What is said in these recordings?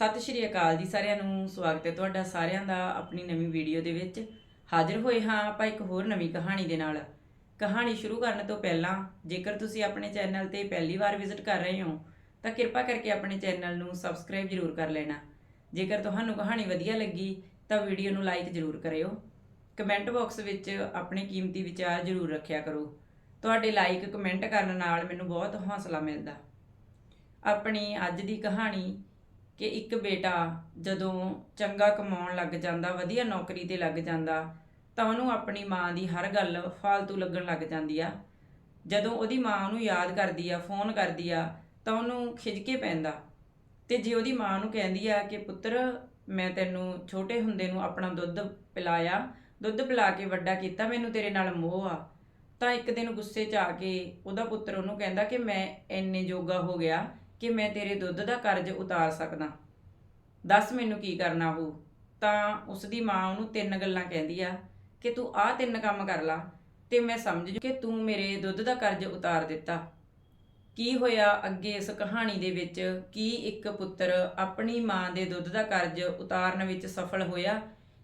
ਸਤਿ ਸ਼੍ਰੀ ਅਕਾਲ ਜੀ ਸਾਰਿਆਂ ਨੂੰ, ਸਵਾਗਤ ਹੈ ਤੁਹਾਡਾ ਸਾਰਿਆਂ ਦਾ ਆਪਣੀ ਨਵੀਂ ਵੀਡੀਓ ਦੇ ਵਿੱਚ। ਹਾਜ਼ਰ ਹੋਏ ਹਾਂ ਆਪਾਂ ਇੱਕ ਹੋਰ ਨਵੀਂ ਕਹਾਣੀ ਦੇ ਨਾਲ। ਕਹਾਣੀ ਸ਼ੁਰੂ ਕਰਨ ਤੋਂ ਪਹਿਲਾਂ, ਜੇਕਰ ਤੁਸੀਂ ਆਪਣੇ ਚੈਨਲ ਤੇ ਪਹਿਲੀ ਵਾਰ ਵਿਜ਼ਿਟ ਕਰ ਰਹੇ ਹੋ, ਤਾਂ ਕਿਰਪਾ ਕਰਕੇ ਆਪਣੇ ਚੈਨਲ ਨੂੰ ਸਬਸਕ੍ਰਾਈਬ ਜ਼ਰੂਰ ਕਰ ਲੈਣਾ। ਜੇਕਰ ਤੁਹਾਨੂੰ ਕਹਾਣੀ ਵਧੀਆ ਲੱਗੀ, ਤਾਂ ਵੀਡੀਓ ਨੂੰ ਲਾਈਕ ਜ਼ਰੂਰ ਕਰਿਓ। ਕਮੈਂਟ ਬਾਕਸ ਵਿੱਚ ਆਪਣੇ ਕੀਮਤੀ ਵਿਚਾਰ ਜ਼ਰੂਰ ਰੱਖਿਆ ਕਰੋ। ਤੁਹਾਡੇ ਲਾਈਕ ਕਮੈਂਟ ਕਰਨ ਨਾਲ ਮੈਨੂੰ ਬਹੁਤ ਹੌਸਲਾ ਮਿਲਦਾ। ਆਪਣੀ ਅੱਜ ਦੀ ਕਹਾਣੀ ਕਿ ਇੱਕ ਬੇਟਾ ਜਦੋਂ ਚੰਗਾ ਕਮਾਉਣ ਲੱਗ ਜਾਂਦਾ, ਵਧੀਆ ਨੌਕਰੀ ਤੇ ਲੱਗ ਜਾਂਦਾ, ਤਾਂ ਉਹਨੂੰ ਆਪਣੀ ਮਾਂ ਦੀ ਹਰ ਗੱਲ ਫਾਲਤੂ ਲੱਗਣ ਲੱਗ ਜਾਂਦੀ ਆ। ਜਦੋਂ ਉਹਦੀ ਮਾਂ ਉਹਨੂੰ ਯਾਦ ਕਰਦੀ ਆ, ਫੋਨ ਕਰਦੀ ਆ, ਤਾਂ ਉਹਨੂੰ ਖਿਜਕੇ ਪੈਂਦਾ। ਤੇ ਜੇ ਉਹਦੀ ਮਾਂ ਨੂੰ ਕਹਿੰਦੀ ਆ ਕਿ ਪੁੱਤਰ, ਮੈਂ ਤੈਨੂੰ ਛੋਟੇ ਹੁੰਦੇ ਨੂੰ ਆਪਣਾ ਦੁੱਧ ਪਿਲਾਇਆ, ਦੁੱਧ ਪਿਲਾ ਕੇ ਵੱਡਾ ਕੀਤਾ, ਮੈਨੂੰ ਤੇਰੇ ਨਾਲ ਮੋਹ ਆ, ਤਾਂ ਇੱਕ ਦਿਨ ਗੁੱਸੇ 'ਚ ਆ ਕੇ ਉਹਦਾ ਪੁੱਤਰ ਉਹਨੂੰ ਕਹਿੰਦਾ ਕਿ ਮੈਂ ਇੰਨੇ ਜੋਗਾ ਹੋ ਗਿਆ ਕਿ ਮੈਂ ਤੇਰੇ ਦੁੱਧ ਦਾ ਕਰਜ਼ ਉਤਾਰ ਸਕਦਾ। ਦੱਸ ਮੈਨੂੰ ਕੀ ਕਰਨਾ ਹੋਊ? ਤਾਂ ਉਸ ਦੀ ਮਾਂ ਉਹਨੂੰ ਤਿੰਨ ਗੱਲਾਂ ਕਹਿੰਦੀ ਆ ਕਿ ਤੂੰ ਆਹ ਤਿੰਨ ਕੰਮ ਕਰ ਲਾ ਤੇ ਮੈਂ ਸਮਝ ਜੂ ਕਿ ਤੂੰ ਮੇਰੇ ਦੁੱਧ ਦਾ ਕਰਜ਼ ਉਤਾਰ ਦਿੱਤਾ। ਕੀ ਹੋਇਆ ਅੱਗੇ ਇਸ ਕਹਾਣੀ ਦੇ ਵਿੱਚ? ਕੀ ਇੱਕ ਪੁੱਤਰ ਆਪਣੀ ਮਾਂ ਦੇ ਦੁੱਧ ਦਾ ਕਰਜ਼ ਉਤਾਰਨ ਵਿੱਚ ਸਫਲ ਹੋਇਆ?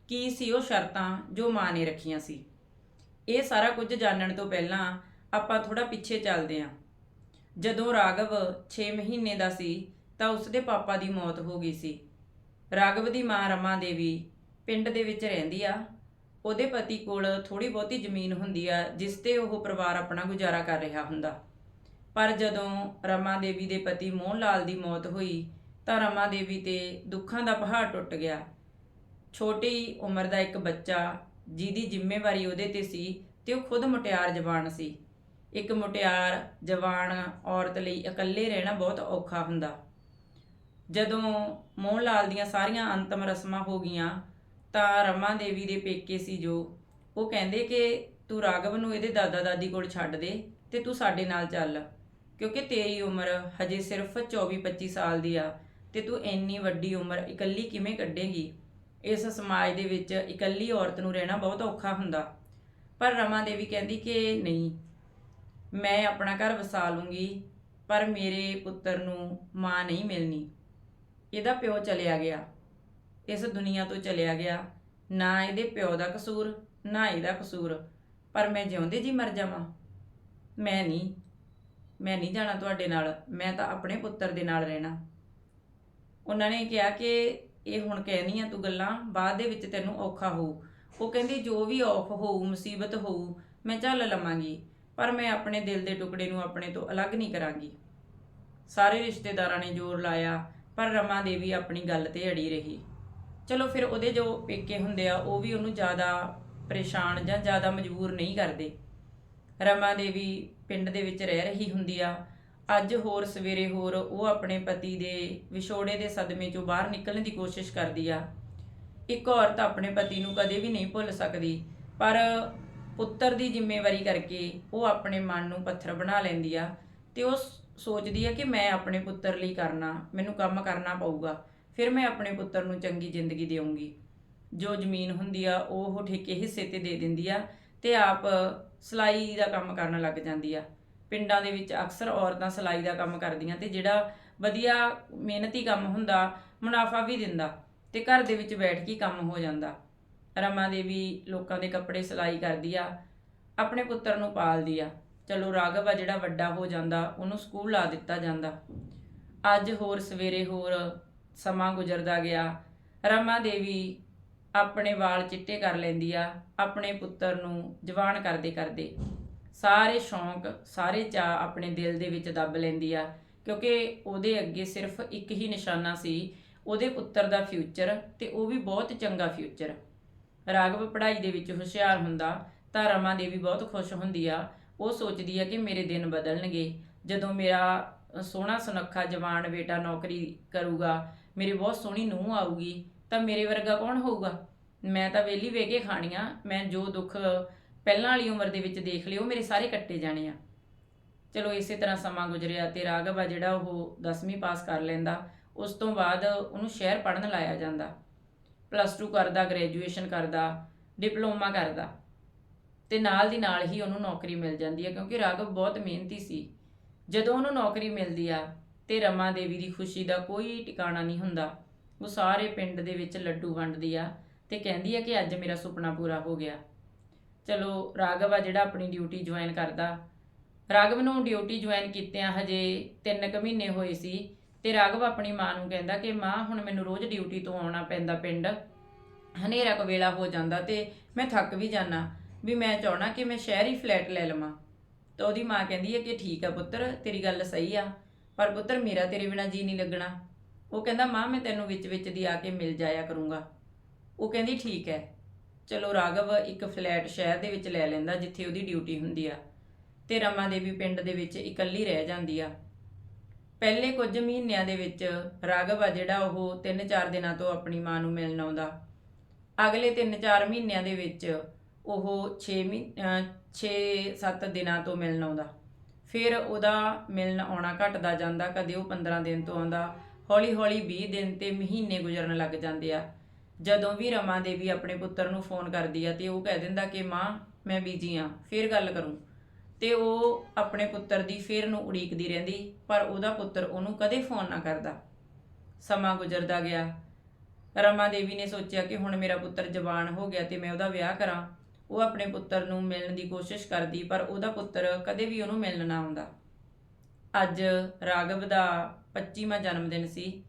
ਕੀ ਸੀ ਉਹ ਸ਼ਰਤਾਂ ਜੋ ਮਾਂ ਨੇ ਰੱਖੀਆਂ ਸੀ? ਇਹ ਸਾਰਾ ਕੁਝ ਜਾਣਨ ਤੋਂ ਪਹਿਲਾਂ ਆਪਾਂ ਥੋੜਾ ਪਿੱਛੇ ਚੱਲਦੇ ਹਾਂ। ਜਦੋਂ ਰਾਘਵ 6 ਮਹੀਨੇ ਦਾ ਸੀ, ਤਾਂ ਉਸਦੇ ਪਾਪਾ ਦੀ ਮੌਤ ਹੋ ਗਈ ਸੀ। ਰਾਘਵ ਦੀ ਮਾਂ ਰਮਾ ਦੇਵੀ ਪਿੰਡ ਦੇ ਵਿੱਚ ਰਹਿੰਦੀ ਆ। ਉਹਦੇ ਪਤੀ ਕੋਲ ਥੋੜੀ ਬਹੁਤੀ ਜ਼ਮੀਨ ਹੁੰਦੀ ਆ, ਜਿਸ ਤੇ ਉਹ ਪਰਿਵਾਰ ਆਪਣਾ ਗੁਜ਼ਾਰਾ ਕਰ ਰਿਹਾ ਹੁੰਦਾ। ਪਰ ਜਦੋਂ ਰਮਾ ਦੇਵੀ ਦੇ ਪਤੀ ਮੋਹਨ ਲਾਲ ਦੀ ਮੌਤ ਹੋਈ, ਤਾਂ ਰਮਾ ਦੇਵੀ ਤੇ ਦੁੱਖਾਂ ਦਾ ਪਹਾੜ ਟੁੱਟ ਗਿਆ। ਛੋਟੀ ਉਮਰ ਦਾ ਇੱਕ ਬੱਚਾ, ਜਿਹਦੀ ਜ਼ਿੰਮੇਵਾਰੀ ਉਹਦੇ ਤੇ ਸੀ ਤੇ ਉਹ ਖੁਦ ਮੁਟਿਆਰ ਜਵਾਨ ਸੀ। ਇੱਕ ਮੁਟਿਆਰ, ਜਵਾਨ ਔਰਤ ਲਈ ਇਕੱਲੇ ਰਹਿਣਾ ਬਹੁਤ ਔਖਾ ਹੁੰਦਾ। ਜਦੋਂ ਮੋਹਨ ਲਾਲ ਦੀਆਂ ਸਾਰੀਆਂ ਅੰਤਮ ਰਸਮਾਂ ਹੋ ਗਈਆਂ, ਤਾਂ ਰਮਾ ਦੇਵੀ ਦੇ ਪੇਕੇ ਸੀ ਜੋ। ਉਹ ਕਹਿੰਦੇ ਕਿ, ਤੂੰ ਰਾਘਵ ਨੂੰ ਇਹਦੇ ਦਾਦਾ ਦਾਦੀ ਕੋਲ ਛੱਡ ਦੇ ਤੇ ਤੂੰ ਸਾਡੇ ਨਾਲ ਚੱਲ, ਕਿਉਂਕਿ ਤੇਰੀ ਉਮਰ ਹਜੇ ਸਿਰਫ 24-25 ਸਾਲ ਦੀ ਆ ਤੇ ਤੂੰ ਇੰਨੀ ਵੱਡੀ ਉਮਰ ਇਕੱਲੀ ਕਿਵੇਂ ਕੱਢੇਗੀ? ਇਸ ਸਮਾਜ ਦੇ ਵਿੱਚ ਇਕੱਲੀ ਔਰਤ ਨੂੰ ਰਹਿਣਾ ਬਹੁਤ ਔਖਾ ਹੁੰਦਾ। ਪਰ ਰਮਾ ਦੇਵੀ ਕਹਿੰਦੀ ਕਿ, ਨਹੀਂ ਮੈਂ ਆਪਣਾ ਘਰ ਵਸਾ ਲੂੰਗੀ, ਪਰ ਮੇਰੇ ਪੁੱਤਰ ਨੂੰ ਮਾਂ ਨਹੀਂ ਮਿਲਣੀ। ਇਹਦਾ ਪਿਓ ਚਲਿਆ ਗਿਆ। ਇਸ ਦੁਨੀਆ ਤੋਂ ਚਲਿਆ ਗਿਆ। ਨਾ ਇਹਦੇ ਪਿਓ ਦਾ ਕਸੂਰ, ਨਾ ਇਹਦਾ ਕਸੂਰ। ਪਰ ਮੈਂ ਜਿਉਂਦੇ ਜੀ ਮਰ ਜਾਵਾਂ। ਮੈਂ ਨਹੀਂ ਮੈਂ ਨਹੀਂ ਜਾਣਾ ਤੁਹਾਡੇ ਨਾਲ। ਮੈਂ ਤਾਂ ਆਪਣੇ ਪੁੱਤਰ ਦੇ ਨਾਲ ਰਹਿਣਾ। ਉਹਨਾਂ ਨੇ ਕਿਹਾ ਕਿ ਇਹ ਹੁਣ ਕਹਿਣੀ ਆ ਤੂੰ ਗੱਲਾਂ ਬਾਅਦ ਦੇ ਵਿੱਚ ਤੈਨੂੰ ਔਖਾ ਹੋਊ। ਉਹ ਕਹਿੰਦੀ ਜੋ ਵੀ ਔਖ ਹੋਊ, ਮੁਸੀਬਤ ਹੋਊ, ਮੈਂ ਝੱਲ ਲਵਾਂਗੀ। ਪਰ ਮੈਂ ਆਪਣੇ ਦਿਲ ਦੇ ਟੁਕੜੇ ਨੂੰ ਆਪਣੇ ਤੋਂ ਅਲੱਗ ਨਹੀਂ ਕਰਾਂਗੀ। ਸਾਰੇ ਰਿਸ਼ਤੇਦਾਰਾਂ ਨੇ ਜ਼ੋਰ ਲਾਇਆ, ਪਰ ਰਮਾ ਦੇਵੀ ਆਪਣੀ ਗੱਲ ਤੇ ਅੜੀ ਰਹੀ। ਚਲੋ ਫਿਰ ਉਹਦੇ ਜੋ ਪੇਕੇ ਹੁੰਦੇ ਆ, ਉਹ ਵੀ ਉਹਨੂੰ ਜ਼ਿਆਦਾ ਪਰੇਸ਼ਾਨ ਜਾਂ ਜ਼ਿਆਦਾ ਮਜਬੂਰ ਨਹੀਂ ਕਰਦੇ। ਰਮਾ ਦੇਵੀ ਪਿੰਡ ਦੇ ਵਿੱਚ ਰਹਿ ਰਹੀ ਹੁੰਦੀ ਆ। ਅੱਜ ਹੋਰ ਸਵੇਰੇ ਹੋਰ ਉਹ ਆਪਣੇ ਪਤੀ ਦੇ ਵਿਛੋੜੇ ਦੇ ਸਦਮੇ ਚੋਂ ਬਾਹਰ ਨਿਕਲਣ ਦੀ ਕੋਸ਼ਿਸ਼ ਕਰਦੀ ਆ। ਇੱਕ ਔਰਤ ਆਪਣੇ ਪਤੀ ਨੂੰ ਕਦੇ ਵੀ ਨਹੀਂ ਭੁੱਲ ਸਕਦੀ, ਪਰ ਪੁੱਤਰ ਦੀ ਜ਼ਿੰਮੇਵਾਰੀ ਕਰਕੇ ਉਹ ਆਪਣੇ ਮਨ ਨੂੰ ਪੱਥਰ ਬਣਾ ਲੈਂਦੀ ਆ ਤੇ ਉਹ ਸੋਚਦੀ ਆ ਕਿ ਮੈਂ ਆਪਣੇ ਪੁੱਤਰ ਲਈ ਕਰਨਾ, ਮੈਨੂੰ ਕੰਮ ਕਰਨਾ ਪਊਗਾ, ਫਿਰ ਮੈਂ ਆਪਣੇ ਪੁੱਤਰ ਨੂੰ ਚੰਗੀ ਜ਼ਿੰਦਗੀ ਦੇਵਾਂਗੀ ਜੋ ਜ਼ਮੀਨ ਹੁੰਦੀ ਆ ਉਹ ਠੇਕੇ ਹਿੱਸੇ ਤੇ ਦੇ ਦਿੰਦੀ ਆ ਤੇ ਆਪ ਸਿਲਾਈ ਦਾ ਕੰਮ ਕਰਨ ਲੱਗ ਜਾਂਦੀ ਆ। ਪਿੰਡਾਂ ਦੇ ਵਿੱਚ ਅਕਸਰ ਔਰਤਾਂ ਸਿਲਾਈ ਦਾ ਕੰਮ ਕਰਦੀਆਂ ਤੇ ਜਿਹੜਾ ਵਧੀਆ ਮਿਹਨਤੀ ਕੰਮ ਹੁੰਦਾ, ਮੁਨਾਫਾ ਵੀ ਦਿੰਦਾ ਤੇ ਘਰ ਦੇ ਵਿੱਚ ਬੈਠ ਕੇ ਕੰਮ ਹੋ ਜਾਂਦਾ। ਰਮਾ ਦੇਵੀ ਲੋਕਾਂ ਦੇ ਕੱਪੜੇ ਸਿਲਾਈ ਕਰਦੀ ਆ, ਆਪਣੇ ਪੁੱਤਰ ਨੂੰ ਪਾਲਦੀ ਆ। ਚਲੋ ਰਾਘਵ ਆ ਜਿਹੜਾ ਵੱਡਾ ਹੋ ਜਾਂਦਾ, ਉਹਨੂੰ ਸਕੂਲ ਲਾ ਦਿੱਤਾ ਜਾਂਦਾ। ਅੱਜ ਹੋਰ ਸਵੇਰੇ ਹੋਰ ਸਮਾਂ ਗੁਜ਼ਰਦਾ ਗਿਆ। ਰਮਾ ਦੇਵੀ ਆਪਣੇ ਵਾਲ ਚਿੱਟੇ ਕਰ ਲੈਂਦੀ ਆ, ਆਪਣੇ ਪੁੱਤਰ ਨੂੰ ਜਵਾਨ ਕਰਦੇ ਕਰਦੇ। ਸਾਰੇ ਸ਼ੌਂਕ, ਸਾਰੇ ਚਾਅ ਆਪਣੇ ਦਿਲ ਦੇ ਵਿੱਚ ਦੱਬ ਲੈਂਦੀ ਆ, ਕਿਉਂਕਿ ਉਹਦੇ ਅੱਗੇ ਸਿਰਫ ਇੱਕ ਹੀ ਨਿਸ਼ਾਨਾ ਸੀ, ਉਹਦੇ ਪੁੱਤਰ ਦਾ ਫਿਊਚਰ ਤੇ ਉਹ ਵੀ ਬਹੁਤ ਚੰਗਾ ਫਿਊਚਰ। ਰਾਘਵ ਪੜ੍ਹਾਈ ਦੇ ਵਿੱਚ ਹੁਸ਼ਿਆਰ ਹੁੰਦਾ, ਤਾਂ ਰਮਾ ਦੇਵੀ ਬਹੁਤ ਖੁਸ਼ ਹੁੰਦੀ ਆ। ਉਹ ਸੋਚਦੀ ਆ ਕਿ ਮੇਰੇ ਦਿਨ ਬਦਲਣਗੇ। ਜਦੋਂ ਮੇਰਾ ਸੋਹਣਾ ਸੁਨੱਖਾ ਜਵਾਨ ਬੇਟਾ ਨੌਕਰੀ ਕਰੂਗਾ, ਮੇਰੇ ਬਹੁਤ ਸੋਹਣੀ ਨੂੰਹ ਆਊਗੀ, ਤਾਂ ਮੇਰੇ ਵਰਗਾ ਕੌਣ ਹੋਊਗਾ? ਮੈਂ ਤਾਂ ਵੇਲੀ ਵੇ ਕੇ ਖਾਣੀਆਂ ਮੈਂ ਜੋ ਦੁੱਖ ਪਹਿਲਾਂ ਵਾਲੀ ਉਮਰ ਦੇ ਵਿੱਚ ਦੇਖ ਲਿਓ ਮੇਰੇ ਸਾਰੇ ਕੱਟੇ ਜਾਣੇ ਆ। ਚਲੋ, ਇਸੇ ਤਰ੍ਹਾਂ ਸਮਾਂ ਗੁਜ਼ਰਿਆ ਤੇ ਰਾਘਵ ਆ ਜਿਹੜਾ ਉਹ 10ਵੀਂ ਪਾਸ ਕਰ ਲੈਂਦਾ। ਉਸ ਤੋਂ ਬਾਅਦ ਉਹਨੂੰ ਸ਼ਹਿਰ ਪੜਨ ਲਾਇਆ ਜਾਂਦਾ। ਪਲੱਸ 2 ਕਰਦਾ, ਗ੍ਰੈਜੂਏਸ਼ਨ ਕਰਦਾ, ਡਿਪਲੋਮਾ ਕਰਦਾ ਤੇ ਨਾਲ ਦੀ ਨਾਲ ਹੀ ਉਹਨੂੰ ਨੌਕਰੀ ਮਿਲ ਜਾਂਦੀ ਹੈ ਕਿਉਂਕਿ ਰਾਘਵ ਬਹੁਤ ਮਿਹਨਤੀ ਸੀ। ਜਦੋਂ ਉਹਨੂੰ ਨੌਕਰੀ ਮਿਲਦੀ ਆ ਤੇ ਰਮਾ ਦੇਵੀ ਦੀ ਖੁਸ਼ੀ ਦਾ ਕੋਈ ਟਿਕਾਣਾ ਨਹੀਂ ਹੁੰਦਾ। ਉਹ ਸਾਰੇ ਪਿੰਡ ਦੇ ਵਿੱਚ ਲੱਡੂ ਵੰਡਦੀ ਆ ਤੇ ਕਹਿੰਦੀ ਆ ਕਿ ਅੱਜ ਮੇਰਾ ਸੁਪਨਾ ਪੂਰਾ ਹੋ ਗਿਆ। ਚਲੋ, ਰਾਘਵ ਆ ਜਿਹੜਾ ਆਪਣੀ ਡਿਊਟੀ ਜੁਆਇਨ ਕਰਦਾ। ਰਾਘਵ ਨੂੰ ਡਿਊਟੀ ਜੁਆਇਨ ਕੀਤਿਆਂ ਹਜੇ 3 ਕੁ ਮਹੀਨੇ ਹੋਏ ਸੀ। ਤੇ ਰਾਘਵ ਆਪਣੀ ਮਾਂ ਨੂੰ ਕਹਿੰਦਾ ਕਿ ਮਾਂ, ਹੁਣ ਮੈਨੂੰ ਰੋਜ਼ ਡਿਊਟੀ ਤੋਂ ਆਉਣਾ ਪੈਂਦਾ ਪਿੰਡ। ਹਨੇਰਾ ਕੁ ਵੇਲਾ ਹੋ ਜਾਂਦਾ ਤੇ ਮੈਂ ਥੱਕ ਵੀ ਜਾਣਾ ਵੀ ਮੈਂ ਚਾਹਣਾ ਕਿ ਮੈਂ ਸ਼ਹਿਰੀ ਫਲੈਟ ਲੈ ਲਵਾਂ। ਤਾਂ ਉਹਦੀ ਮਾਂ ਕਹਿੰਦੀ ਹੈ ਕਿ ਠੀਕ ਆ ਪੁੱਤਰ, ਤੇਰੀ ਗੱਲ ਸਹੀ ਆ, ਪਰ ਪੁੱਤਰ ਮੇਰਾ ਤੇਰੇ ਬਿਨਾ ਜੀ ਨਹੀਂ ਲੱਗਣਾ। ਉਹ ਕਹਿੰਦਾ, ਮਾਂ, ਮੈਂ ਤੈਨੂੰ ਵਿੱਚ ਵਿੱਚ ਦੀ ਆ ਕੇ ਮਿਲ ਜਾਇਆ ਕਰੂੰਗਾ। ਉਹ ਕਹਿੰਦੀ, ਠੀਕ ਹੈ। ਚਲੋ ਰਾਘਵ ਇੱਕ ਫਲੈਟ ਸ਼ਹਿਰ ਦੇ ਵਿੱਚ ਲੈ ਲੈਂਦਾ ਜਿੱਥੇ ਉਹਦੀ ਡਿਊਟੀ ਹੁੰਦੀ ਆ ਤੇ ਰਮਾ ਦੇਵੀ ਪਿੰਡ ਦੇ ਵਿੱਚ ਇਕੱਲੀ ਰਹਿ ਜਾਂਦੀ ਆ। ਪਹਿਲੇ ਕੁਝ ਮਹੀਨਿਆਂ ਦੇ ਵਿੱਚ ਰਾਘਵ ਆ ਜਿਹੜਾ ਉਹ 3-4 ਦਿਨਾਂ ਤੋਂ ਆਪਣੀ ਮਾਂ ਨੂੰ ਮਿਲਣ ਆਉਂਦਾ। ਅਗਲੇ 3-4 ਮਹੀਨਿਆਂ ਦੇ ਵਿੱਚ ਉਹ 6 6-7 ਦਿਨਾਂ ਤੋਂ ਮਿਲਣ ਆਉਂਦਾ। ਫਿਰ ਉਹਦਾ ਮਿਲਣ ਆਉਣਾ ਘਟਦਾ ਜਾਂਦਾ, ਕਦੇ ਉਹ 15 ਦਿਨ ਤੋਂ ਆਉਂਦਾ। ਹੌਲੀ-ਹੌਲੀ 20 ਦਿਨ ਤੇ ਮਹੀਨੇ ਗੁਜ਼ਰਨ ਲੱਗ ਜਾਂਦੇ ਆ। ਜਦੋਂ ਵੀ ਰਮਾ ਦੇਵੀ ਆਪਣੇ ਪੁੱਤਰ ਨੂੰ ਫੋਨ ਕਰਦੀ ਆ ਤੇ ਉਹ ਕਹਿ ਦਿੰਦਾ ਕਿ, ਮਾਂ, ਮੈਂ ਬੀਜੀ ਆ, ਫਿਰ ਗੱਲ ਕਰੂੰ। ਤੇ ਉਹ ਆਪਣੇ ਪੁੱਤਰ ਦੀ ਫੇਰ ਨੂੰ ਉਡੀਕਦੀ ਰਹਿੰਦੀ, ਪਰ ਉਹਦਾ ਪੁੱਤਰ ਉਹਨੂੰ ਕਦੇ ਫੋਨ ਨਾ ਕਰਦਾ। ਸਮਾਂ ਗੁਜ਼ਰਦਾ ਗਿਆ। ਰਮਾ ਦੇਵੀ ਨੇ ਸੋਚਿਆ ਕਿ ਹੁਣ ਮੇਰਾ ਪੁੱਤਰ ਜਵਾਨ ਹੋ ਗਿਆ ਤੇ ਮੈਂ ਉਹਦਾ ਵਿਆਹ ਕਰਾਂ। ਉਹ ਆਪਣੇ ਪੁੱਤਰ ਨੂੰ ਮਿਲਣ ਦੀ ਕੋਸ਼ਿਸ਼ ਕਰਦੀ, ਪਰ ਉਹਦਾ ਪੁੱਤਰ ਕਦੇ ਵੀ ਉਹਨੂੰ ਮਿਲਣ ਨਾ ਆਉਂਦਾ। ਅੱਜ ਰਾਘਵ ਦਾ 25ਵਾਂ ਜਨਮ ਦਿਨ ਸੀ